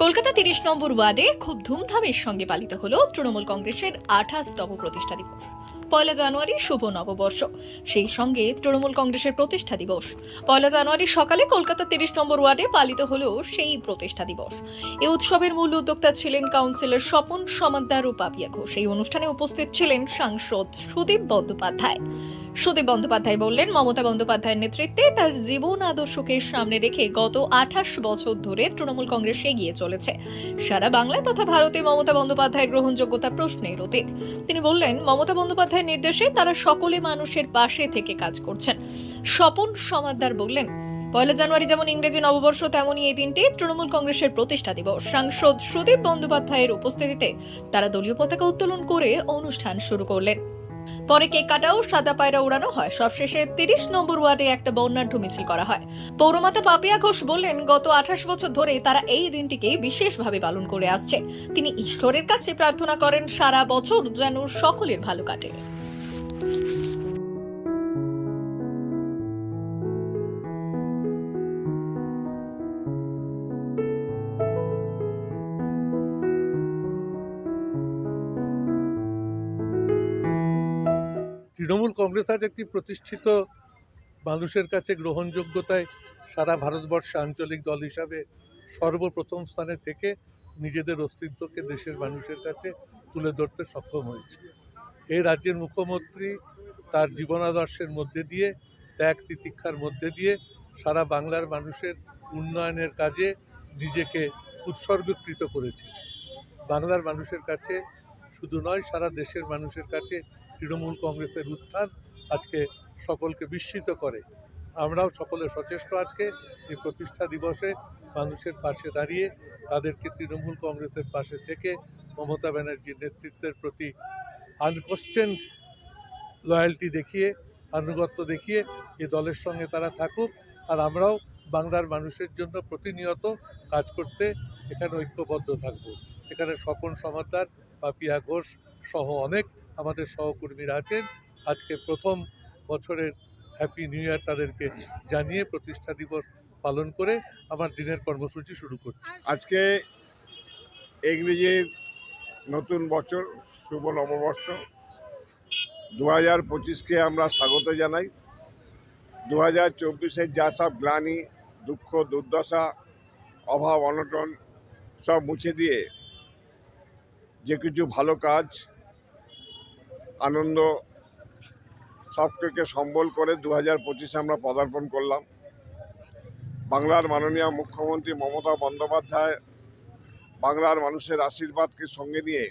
কলকাতা তিরিশ নম্বর ওয়ার্ডে খুব ধুমধামের সঙ্গে পালিত হল তৃণমূল কংগ্রেসের আঠাশতম প্রতিষ্ঠা দিবস। পয়লা জানুয়ারি শুভ নববর্ষ। সেই সঙ্গে তৃণমূল কংগ্রেসের প্রতিষ্ঠা দিবস। পয়লা জানুয়ারি সকালে কলকাতা তিরিশ নম্বর ওয়ার্ডে পালিত হলো সেই প্রতিষ্ঠা দিবস। এই উৎসবের মূল উদ্যোক্তা ছিলেন কাউন্সিলর স্বপন সমাদ্দার ও পাপিয়া ঘোষ। এই অনুষ্ঠানে উপস্থিত ছিলেন সাংসদ সুদীপ বন্দ্যোপাধ্যায়। সুদীপ বন্দ্যোপাধ্যায় বললেন, মমতা বন্দ্যোপাধ্যায়ের নেতৃত্বে তার জীবন আদর্শকে সামনে রেখে গত আঠাশ বছর ধরে তৃণমূল কংগ্রেস এগিয়ে চলেছে। সারা বাংলায় তথা ভারতে মমতা বন্দ্যোপাধ্যায়ের গ্রহণযোগ্যতা প্রশ্নের অতীত। তিনি বললেন, মমতা বন্দ্যোপাধ্যায়ের নির্দেশে তারা সকলে মানুষের পাশে থেকে কাজ করছেন। স্বপন সমাদ্দার বললেন, পয়লা জানুয়ারি যেমন ইংরেজি নববর্ষ তেমনই এই দিনটি তৃণমূল কংগ্রেসের প্রতিষ্ঠা দিবস। সাংসদ সুদীপ বন্দ্যোপাধ্যায়ের উপস্থিতিতে তারা দলীয় পতাকা উত্তোলন করে অনুষ্ঠান শুরু করলেন। পরে কেক কাটাও, সাদা পায়রা উড়ানো হয়। সবশেষে তিরিশ নম্বর ওয়ার্ডে একটা বন্যার মিছিল করা হয়। পৌরমাতা পাপিয়া ঘোষ বললেন, গত আঠাশ বছর ধরে তারা এই দিনটিকে বিশেষভাবে পালন করে আসছে। তিনি ঈশ্বরের কাছে প্রার্থনা করেন, সারা বছর যেন সকলের ভালো কাটে। তৃণমূল কংগ্রেস আজ একটি প্রতিষ্ঠিত মানুষের কাছে গ্রহণযোগ্যতায় সারা ভারতবর্ষে আঞ্চলিক দল হিসাবে সর্বপ্রথম স্থানে থেকে নিজেদের অস্তিত্বকে দেশের মানুষের কাছে তুলে ধরতে সক্ষম হয়েছে। এই রাজ্যের মুখ্যমন্ত্রী তার জীবনাদর্শের মধ্যে দিয়ে, ত্যাগ তিতিক্ষার মধ্যে দিয়ে সারা বাংলার মানুষের উন্নয়নের কাজে নিজেকে উৎসর্গকৃত করেছে। বাংলার মানুষের কাছে শুধু নয়, সারা দেশের মানুষের কাছে তৃণমূল কংগ্রেসের উত্থান আজকে সকলকে বিস্মিত করে। আমরাও সকলে সচেষ্ট আজকে এই প্রতিষ্ঠা দিবসে মানুষের পাশে দাঁড়িয়ে তাদেরকে তৃণমূল কংগ্রেসের পাশে থেকে মমতা ব্যানার্জির নেতৃত্বের প্রতি আনকোশ্চেন লয়্যালটি দেখিয়ে, আনুগত্য দেখিয়ে এ দলের সঙ্গে তারা থাকুক আর আমরাও বাংলার মানুষের জন্য প্রতিনিয়ত কাজ করতে এখানে ঐক্যবদ্ধ থাকব। এখানে স্বপন সমাদার পাপিয়া ঘোষ সহ অনেক আমাদের সহকর্মীরা আছেন। আজকে প্রথম বছরের হ্যাপি নিউ ইয়ার তাদেরকে জানিয়ে প্রতিষ্ঠা দিবস পালন করে আমার দিনের কর্মসূচি শুরু করছি। আজকে ইংরেজির নতুন বছর, শুভ নববর্ষ। দু হাজার পঁচিশকে আমরা স্বাগত জানাই। দু হাজার চব্বিশের যা সব গ্লানি, দুঃখ, দুর্দশা, অভাব, অনটন সব মুছে দিয়ে যে কিছু ভালো কাজ, আনন্দ সবকে সম্বল করে দু হাজার পঁচিশে আমরা পদার্পণ করলাম। বাংলার মাননীয় মুখ্যমন্ত্রী মমতা বন্দ্যোপাধ্যায় বাংলার মানুষের আশীর্বাদকে সঙ্গে নিয়ে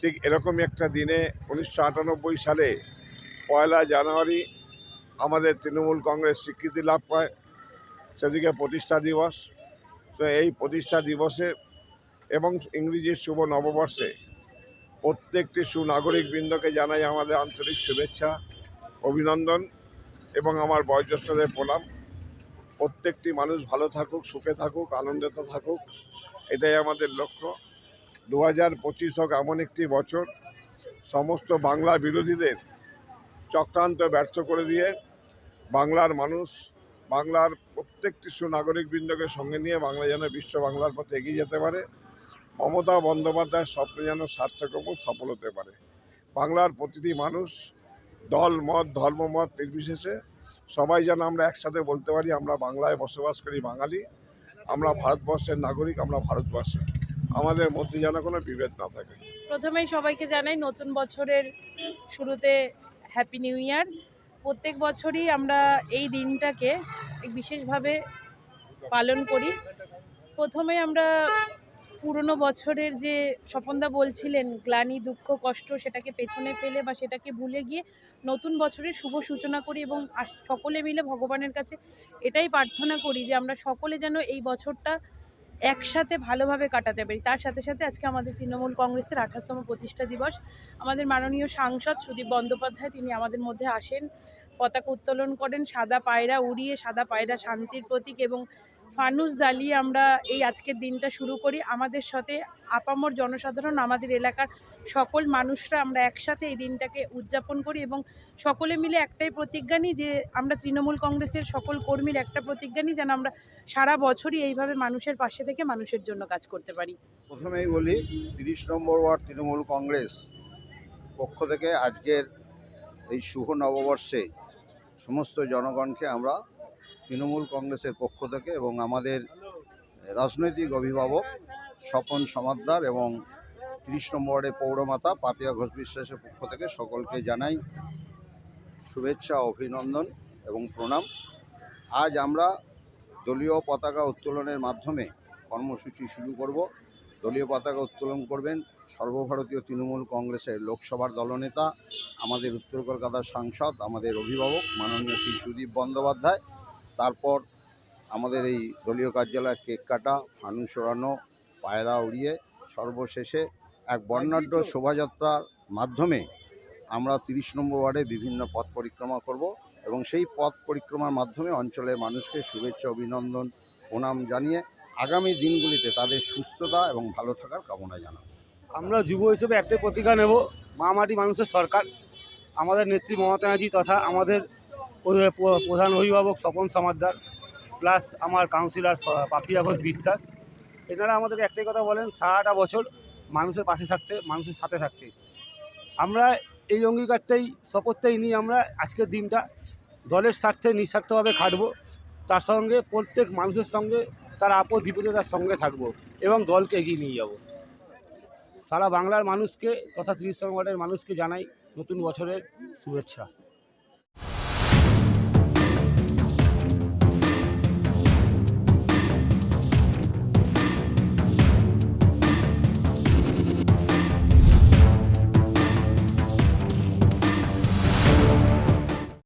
ঠিক এরকমই একটা দিনে উনিশশো আটানব্বই সালে পয়লা জানুয়ারি আমাদের তৃণমূল কংগ্রেস স্বীকৃতি লাভ পায়। সেদিকে প্রতিষ্ঠা দিবস। তো এই প্রতিষ্ঠা দিবসে এবং ইংরেজির শুভ নববর্ষে প্রত্যেকটি সুনাগরিক বৃন্দকে জানাই আমাদের আন্তরিক শুভেচ্ছা, অভিনন্দন এবং আমার বয়োজ্যেষ্ঠদের প্রণাম। প্রত্যেকটি মানুষ ভালো থাকুক, সুখে থাকুক আনন্দিত থাকুক, এটাই আমাদের লক্ষ্য। দু হাজার পঁচিশ হোক এমন একটি বছর, সমস্ত বাংলা বিরোধীদের চক্রান্ত ব্যর্থ করে দিয়ে বাংলার মানুষ, বাংলার প্রত্যেকটি সুনাগরিক বৃন্দকে সঙ্গে নিয়ে বাংলা যেন বিশ্ব বাংলার পথে এগিয়ে যেতে পারে। মমতা বন্দ্যোপাধ্যায়ের স্বপ্ন যেন সার্থক এবং সফল হতে পারে। বাংলার প্রতিটি মানুষ দল, মত ধর্মমত নির্বিশেষে সবাই যেন আমরা একসাথে বলতে পারি, আমরা বাংলায় বসবাস করি বাঙালি, আমরা ভারতবর্ষের নাগরিক, আমরা ভারতবর্ষে আমাদের মধ্যে যেন কোনো বিভেদ না থাকে। প্রথমেই সবাইকে জানাই, নতুন বছরের শুরুতে হ্যাপি নিউ ইয়ার প্রত্যেক বছরই আমরা এই দিনটাকে বিশেষভাবে পালন করি। প্রথমে আমরা পুরনো বছরের যে স্বপনদা বলছিলেন, গ্লানি, দুঃখ, কষ্ট, সেটাকে পেছনে ফেলে বা সেটাকে ভুলে গিয়ে নতুন বছরের শুভ সূচনা করি এবং সকলে মিলে ভগবানের কাছে এটাই প্রার্থনা করি যে আমরা সকলে যেন এই বছরটা একসাথে ভালোভাবে কাটাতে পারি। তার সাথে সাথে আজকে আমাদের তৃণমূল কংগ্রেসের আঠাশতম প্রতিষ্ঠা দিবস। আমাদের মাননীয় সাংসদ সুদীপ বন্দ্যোপাধ্যায়, তিনি আমাদের মধ্যে আসেন, পতাকা উত্তোলন করেন, সাদা পায়রা উড়িয়ে, সাদা পায়রা শান্তির প্রতীক এবং ফানুস জ্বালিয়ে আমরা এই আজকের দিনটা শুরু করি। আমাদের সাথে আপামর জনসাধারণ, আমাদের এলাকার সকল মানুষরা আমরা একসাথে এই দিনটাকে উদযাপন করি এবং সকলে মিলে একটাই প্রতিজ্ঞা নিই যে আমরা তৃণমূল কংগ্রেসের সকল কর্মীর একটা প্রতিজ্ঞা নিই যেন আমরা সারা বছরই এইভাবে মানুষের পাশে থেকে মানুষের জন্য কাজ করতে পারি। প্রথমেই বলি, তিরিশ নম্বর ওয়ার্ড তৃণমূল কংগ্রেস পক্ষ থেকে আজকের এই শুভ নববর্ষে সমস্ত জনগণকে আমরা তৃণমূল কংগ্রেসের পক্ষ থেকে এবং আমাদের রাজনৈতিক অভিভাবক স্বপন সমাদ্দার এবং তিরিশ নম্বর পৌরমাতা পাপিয়া ঘোষ বিশ্বাসের পক্ষ থেকে সকলকে জানাই শুভেচ্ছা, অভিনন্দন এবং প্রণাম। আজ আমরা দলীয় পতাকা উত্তোলনের মাধ্যমে কর্মসূচি শুরু করব। দলীয় পতাকা উত্তোলন করবেন সর্বভারতীয় তৃণমূল কংগ্রেসের লোকসভার দলনেতা, আমাদের উত্তর কলকাতার সাংসদ, আমাদের অভিভাবক মাননীয় শ্রী সুদীপ বন্দ্যোপাধ্যায়। তারপর আমাদের এই দলীয় কার্যালয়ে কেক কাটা ফানুস ওড়ানো পায়রা উড়িয়ে সর্বশেষে এক বর্ণাঢ্য শোভাযাত্রার মাধ্যমে আমরা তিরিশ নম্বর ওয়ার্ডে বিভিন্ন পথ পরিক্রমা করব এবং সেই পথ পরিক্রমার মাধ্যমে অঞ্চলের মানুষকে শুভেচ্ছা অভিনন্দন প্রণাম জানিয়ে আগামী দিনগুলিতে তাদের সুস্থতা এবং ভালো থাকার কামনা জানাব। আমরা যুব হিসেবে একটাই প্রতিজ্ঞা নেব মা মাটি মানুষের সরকার। আমাদের নেত্রী মমতা ব্যানার্জি তথা আমাদের প্রধান অভিভাবক স্বপন সমাদ্দার প্লাস আমার কাউন্সিলর পাপিয়া ঘোষ বিশ্বাস। এনারা আমাদেরকে একটাই কথা বলেন, সারাটা বছর মানুষের পাশে থাকতে, মানুষের সাথে থাকতে। আমরা এই অঙ্গীকারটাই, শপথটাই নিয়ে আমরা আজকের দিনটা দলের স্বার্থে, নিঃস্বার্থভাবে খাটব। তার সঙ্গে প্রত্যেক মানুষের সঙ্গে, তার আপদ বিপদে তার সঙ্গে থাকব এবং দলকে এগিয়ে নিয়ে যাব। সারা বাংলার মানুষকে, তথা ত্রিশ ওয়ার্ডের মানুষকে জানাই নতুন বছরের শুভেচ্ছা।